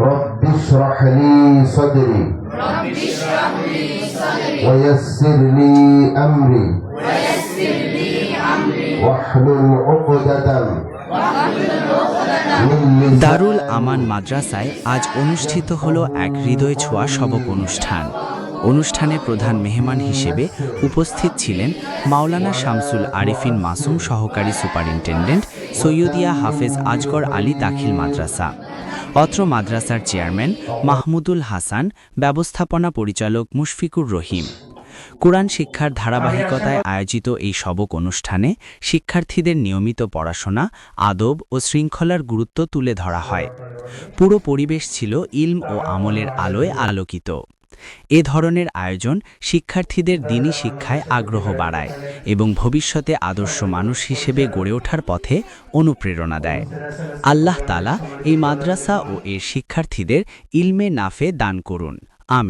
رب اشرح لي صدري ويسر لي أمري واحلل عقدة من لساني দারুল আমান মাদ্রাসায় আজ অনুষ্ঠিত হলো এক হৃদয় ছোঁয়া সবক অনুষ্ঠান অনুষ্ঠানে প্রধান মেহমান হিসেবে উপস্থিত ছিলেন মাওলানা শামসুল আরিফিন মাসুম সহকারী সুপারিনটেন্ডেন্ট সৈয়দিয়া হাফেজ আজগর আলী দাখিল মাদ্রাসা। অত্র মাদ্রাসার চেয়ারম্যান মাহমুদুল হাসান, ব্যবস্থাপনা পরিচালক মুশফিকুর রহিম। কোরআন শিক্ষার ধারাবাহিকতায় আয়োজিত এই সবক অনুষ্ঠানে শিক্ষার্থীদের নিয়মিত পড়াশোনা, আদব ও শৃঙ্খলার গুরুত্ব তুলে ধরা হয়। পুরো পরিবেশ ছিল ইলম ও আমলের আলোয় আলোকিত। এ ধরনের আয়োজন শিক্ষার্থীদের দিনই শিক্ষায় আগ্রহ বাড়ায় এবং ভবিষ্যতে আদর্শ মানুষ হিসেবে গড়ে ওঠার পথে অনুপ্রেরণা দেয়। আল্লাহ তালা এই মাদ্রাসা ও এর শিক্ষার্থীদের ইলমে নাফে দান করুন। আমি